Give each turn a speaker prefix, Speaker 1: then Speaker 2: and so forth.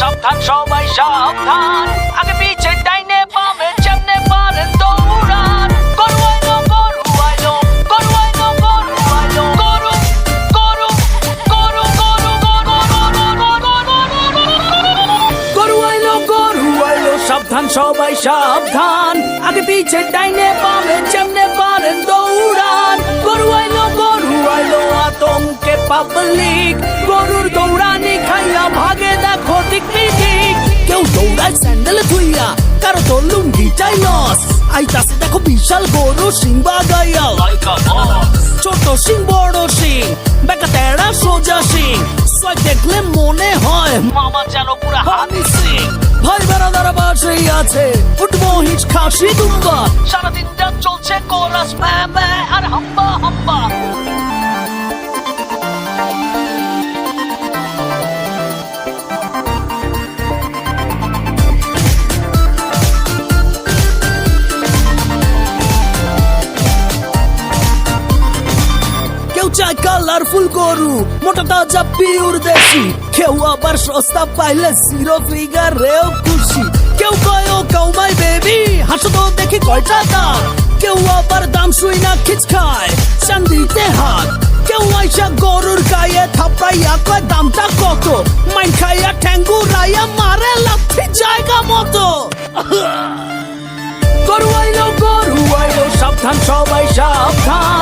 Speaker 1: সাবধান, সবাই সাবধান। আগে পিছে ডাইনে বামে যেমনে পারেন দৌড়ান। গরু আইলো গরু আইলো গরু আইলো গরু আইলো গরু গরু গরু গরু গরু আইলো গরু আইলো সাবধান, সবাই সাবধান। আগে পিছে ডাইনে বামে যেমনে পারেন দৌড়ান। গরু আইলো গরু আইলো আতঙ্কে পাবলিক কারও তো লুঙ্গিটাই আইতাছে দেখো বিশাল গরু সিং বাগাইয়া। ছোট সিং, বড় সিং বেকা তেড়া সোজা সিং। সয় দেখলে মনে হয় মামা যেন পুরা হানি সিং। ভাই বেড়াদার বাসেই আছে উঠবো হিচ খাসি দুম্বা সারাদিনটা চলছে কোরাস ম্যা চায় কালারফুল গরু, মোটা তাজা পিওর দেশি। কেউ আবার সস্তা পাইলে জিরো ফিগার রেও খুশি। কেউ কয়, ও কাউমাই বেবি হাসো তো দেখি কয়টা দাম কেউ আবার দাম শুই না খিচ খায়, চান্দিতে হাত। কেউ আইসা গরুর গায়ে থাপড়াইয়া কয়, দামটা কত? মাইন খাইয়া ঠ্যাঙ্গু রাইয়া মারে লাথি জায়গা মতো। গরু আইলো গরু আইলো, সাবধান, সবাই সাবধান।